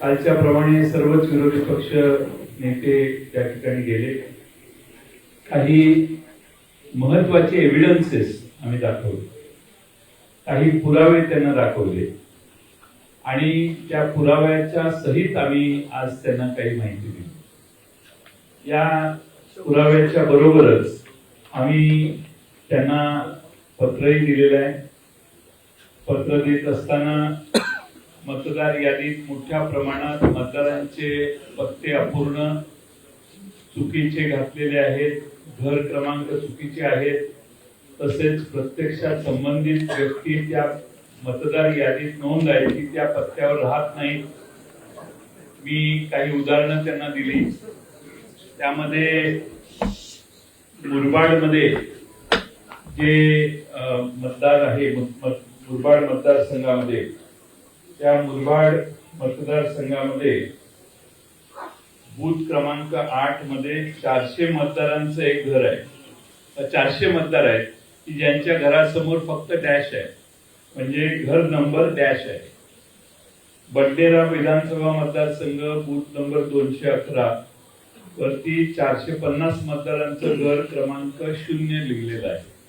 कालच्या प्रमाणे सर्वच विरोधी पक्ष नेते त्या ठिकाणी गेले. काही महत्त्वाचे एव्हिडन्सेस आम्ही दाखवले. काही पुरावे त्यांना दाखवले. आणि त्या पुराव्याच्या सहित आम्ही आज त्यांना काही माहिती दिली. या पुराव्याच्या बरोबरच आम्ही त्यांना पत्रही दिलेलं आहे. पत्र देत असताना मतदार यादीत मोठ्या प्रमाणात मतदारांचे पत्ते अपूर्ण चुकीचे घातलेले आहेत घर क्रमांक चुकीचे आहेत तसेच प्रत्यक्षात संबंधित व्यक्ती त्या मतदार यादीत नोंद आहे की त्या पत्त्यावर राहत नाही. मी काही उदाहरणं त्यांना दिली. त्यामध्ये मुरबाडमध्ये जे मतदार आहे मु- मत- मुरबाड मतदारसंघामध्ये त्या मुरबाड मतदारसंघामध्ये बूथ क्रमांक आठमध्ये चारशे मतदारांचं एक घर आहे. चारशे मतदार आहेत की ज्यांच्या घरासमोर फक्त डॅश आहे. म्हणजे घर नंबर डॅश आहे. बड्डेरा विधानसभा मतदारसंघ बूथ नंबर दोनशे अकरा वरती चारशे पन्नास मतदारांचं घर क्रमांक शून्य लिहिलेलं आहे.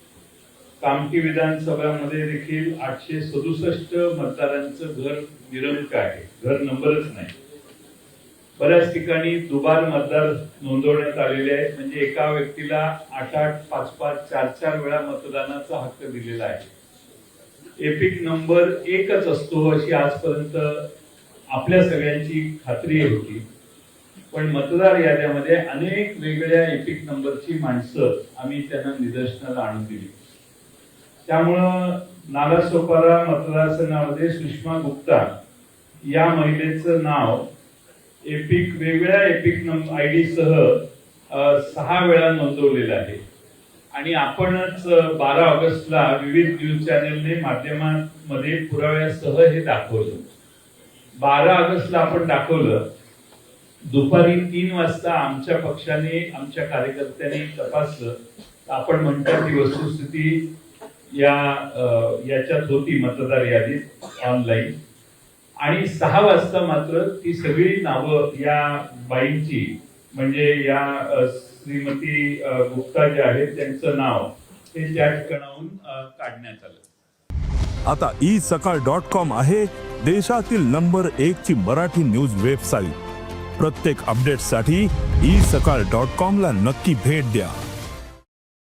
कामठी विधानसभामध्ये देखील आठशे सदुसष्ट मतदारांचं घर निरंक आहे. घर नंबरच नाही. बऱ्याच ठिकाणी दुबार मतदार नोंदवण्यात आलेले आहेत. म्हणजे एका व्यक्तीला आठ आठ पाच पाच चार चार वेळा मतदानाचा हक्क दिलेला आहे. एपिक नंबर एकच असतो अशी आजपर्यंत आपल्या सगळ्यांची खात्री होती. पण मतदार याद्यामध्ये अनेक वेगळ्या एपिक नंबरची माणसं आम्ही त्यांना निदर्शनाला आणून दिली. त्यामुळं नालासोपारा मतदारसंघामध्ये सुषमा गुप्ता या महिलेचं नाव एपिक वेगवेगळ्या एपिक नंबर आय डी सह सहा वेळा नोंदवलेलं आहे. आणि आपणच बारा ऑगस्टला विविध न्यूज चॅनलने माध्यमांमध्ये पुराव्यासह हे दाखवलं. बारा ऑगस्टला आपण दाखवलं दुपारी तीन वाजता आमच्या पक्षाने आमच्या कार्यकर्त्यांनी तपासलं. आपण म्हणतो ती वस्तुस्थिती या अ, याच्यात होती मतदार यादीत ऑनलाईन आणि सहा वाजता मात्र ती सगळी नावं या बाईंची म्हणजे या श्रीमती गुप्ता जे आहेत त्यांचं नाव हे त्या ठिकाणाहून काढण्यात आलं. आता ई सकाळ डॉट कॉम आहे देशातील नंबर एक ची मराठी न्यूज वेबसाईट. प्रत्येक अपडेटसाठी ई सकाळ डॉट कॉम ला नक्की भेट द्या.